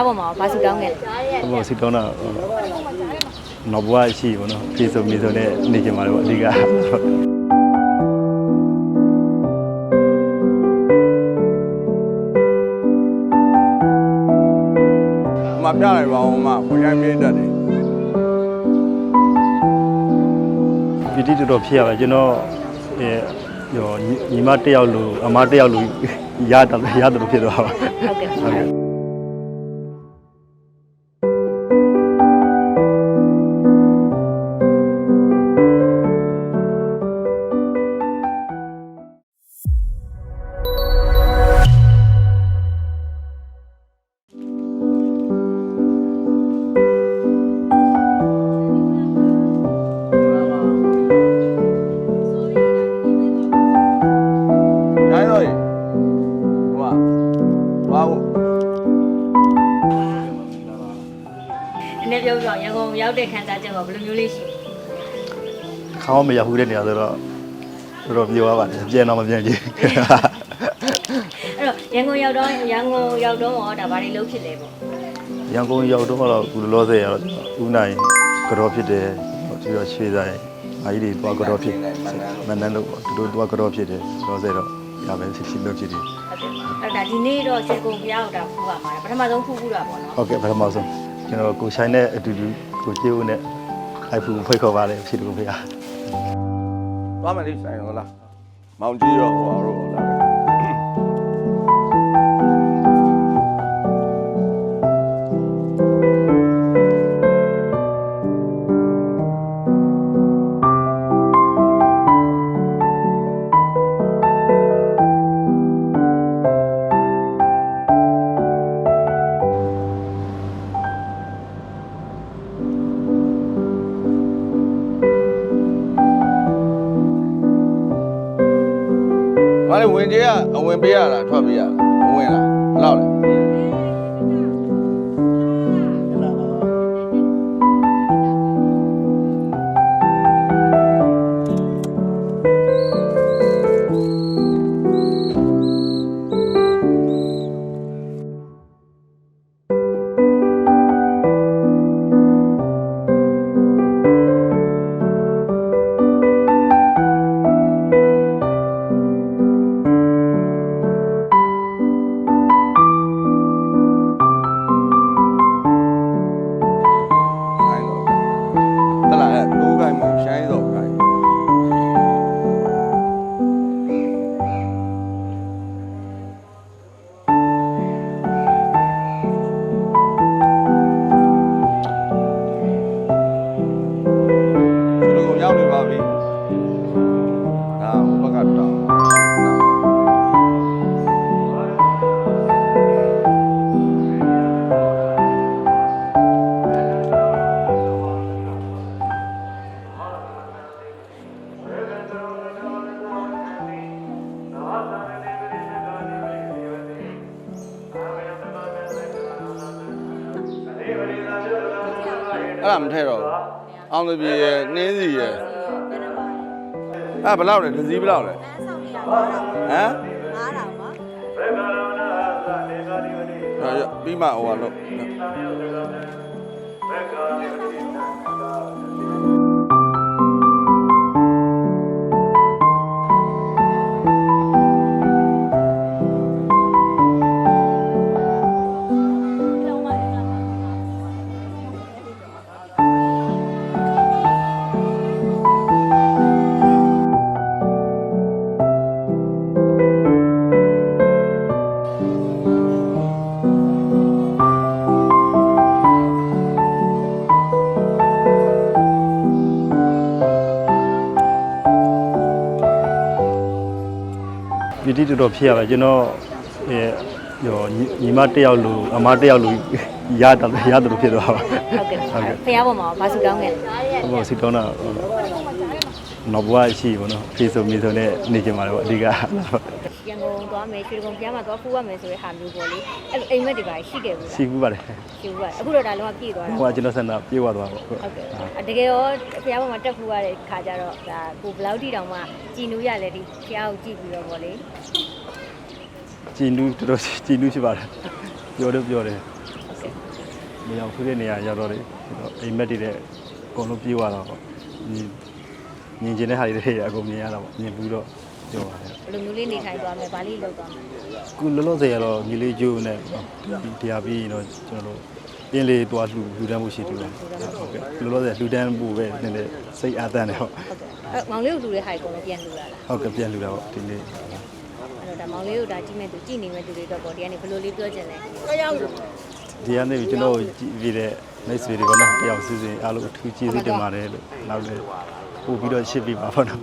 ရားပေါ်မှာဘာစုတောင်းခဲ့လဲဟိုစီတောင်းတာဟိုနောက်ဘဝရှိဘောနော်ပြေဆုံးမြေဆုံးနဲ့နေကြမှာတော့အဓိကအမပြလိုက်ပါဦးမဘုရားပြည့်တတ်တယ်ပီတိတော်တော်ဖြစ်ရပါကျွန်တော်အဲရောညီညီမတစ်ယောက်လိုအမတစ်ယောက်လိုရတာရတယ်လို့ဖြစ်သွားပါဟုတ်ကဲ့ ကုန်ရောက်တဲ့ခန်းစားချက်ကိုဘယ်လိုမျိုးလေးရှိလဲခေါင်းမရဘူးတဲ့နေရာဆိုတော့တော်တော်ပြောရပါတယ်ပြန်တော့မပြန်ကြည့်အဲ့တော့ရန်ကုန်ရောက်တော့ရန်ကုန်ရောက်တော့ဟောဒါဘာတွေလုပ်ဖြစ်လဲပေါ့ရန်ကုန်ရောက်တော့တော့ကုလောဆယ်ရတော့ဦးနိုင်ကြောဖြစ်တယ်ပြီးတော့ရွှေဆိုင်အားကြီးတွေသွားကြောဖြစ်မနန်းလို့သူတို့သွားကြောဖြစ်တယ်လောဆယ်တော့ရမယ်ဖြစ်ဖြစ်လို့ဖြစ်တယ်ဟုတ်ကဲ့အဲ့ဒါဒီနေ့တော့စေကုန်ပြောင်းတာဖူးပါမှာပထမဆုံးဖူးဖူးတာပေါ့နော်ဟုတ်ကဲ့ပထမဆုံးကျွန်တော်ကိုဆိုင်နဲ့အတူတူ ကိုကျေးဦးနဲ့အိုက်ဖုန်းဖိတ်ခေါ်ပါလေဖြစ်လို့ဖေဟာသွားမယ်လိဆိုင်ဟုတ်လားမောင်ကြီးရောဟိုဟာတော့လာ ဘာလဲဝင်ကြီးကအဝင်ပေးရလားထွက်ပေးရလား။အဝင်လား။ဘယ်လောက်လဲ။ အဲ့ဒါမထဲတော့ဘူး။အောင်တပြေရယ်နှင်းစီရယ်အဲ့ဘယ်လောက်လဲဒစီဘယ်လောက်လဲဟမ်အဲ့ရပြီးမှဟိုကလို့ ပီတိတော်တော်ဖြစ်ရပါကျွန်တော်အဲရောညီညီမတစ်ယောက်လိုအမတစ်ယောက်လိုရတာရတယ်လို့ဖြစ်သွားပါဟုတ်ကဲ့ဖရားပေါ်မှာဘာစုတောင်းခဲ့လဲဟိုစီတောင်းတာဟိုနောက်ဘဝရှိဘောနော်ပြေဆုံးမြေဆုံးနဲ့နေကြမှာတော့အဓိက ရန်ကုန်သွားမယ်ရွှေကုန်းဖရားမှာသွားဖူးရမယ်ဆိုတဲ့ဟာမျိုးပေါ့လေအဲ့လိုအိမ်မက်တွေပါရှိခဲ့ဘူးလားရှိဘူးပါတယ်ရှိဘူးပါအခုတော့ဒါလုံးဝပြည့်သွားတာဟိုကကျွန်တော်ဆန္ဒပြေဝသွားပါဟုတ်ဟုတ်ကဲ့အတကယ်ရောဖျားပေါ်မှာတက်ဖူးရတဲ့ခါကျတော့ဒါကိုဘယ်လောက်ထိတောင်မှကြည်နူးရလဲဒီဖျားကိုကြည့်ပြီးတော့ဗောလေကြည်နူးတော်တော်ကြည်နူးရှိပါတယ်ပြောတော့ပြောတယ်ဟုတ်ကဲ့နေရာခူးတဲ့နေရာရောက်တော့လေအိမ်မက်တွေတဲ့အကုန်လုံးပြေးသွားတော့ပေါ့မြင်မြင်ကျင်တဲ့ဟာတွေတွေအကုန်မြင်ရတာပေါ့မြင်ပြီးတော့ ပြောပါတယ်ဘယ်လိုမျိုးလေးနေထိုင်သွားမယ်ဗာလေးလောက်သွားမယ်ခုလောလောဆယ်ကတော့ညီလေးကျိုးနဲ့ဒီတရားပြီးရင်တော့ကျွန်တော်တို့အင်းလေးတွားလှူလှူဒန်းမှုရှိတူတယ်ဟုတ်ကဲ့လောလောဆယ်လှူဒန်းမှုပဲနည်းနည်းစိတ်အားတန်းတယ်ဟုတ်ဟုတ်ကဲ့အဲမောင်လေးကိုလူတဲ့ဟာကိုလည်းပြန်လူလာလားဟုတ်ကဲ့ပြန်လှူတာပေါ့ဒီနေ့အဲ့တော့ဒါမောင်လေးကိုဒါကြည့်မဲ့သူကြည့်နေမဲ့သူတွေတော့ပေါ့ဒီကနေဘယ်လိုလေးပြောချင်လဲအရောက်လို့ဒီကနေကျွန်တော်ကြည့်ပြီးတဲ့မိတ်ဆွေတွေပေါ့နော်တယောက်စီစဉ်အားလုံးအထူးကျေးဇူးတင်ပါတယ်လို့နောက်လည်းပို့ပြီးတော့ရှင်းပြပါပါတော့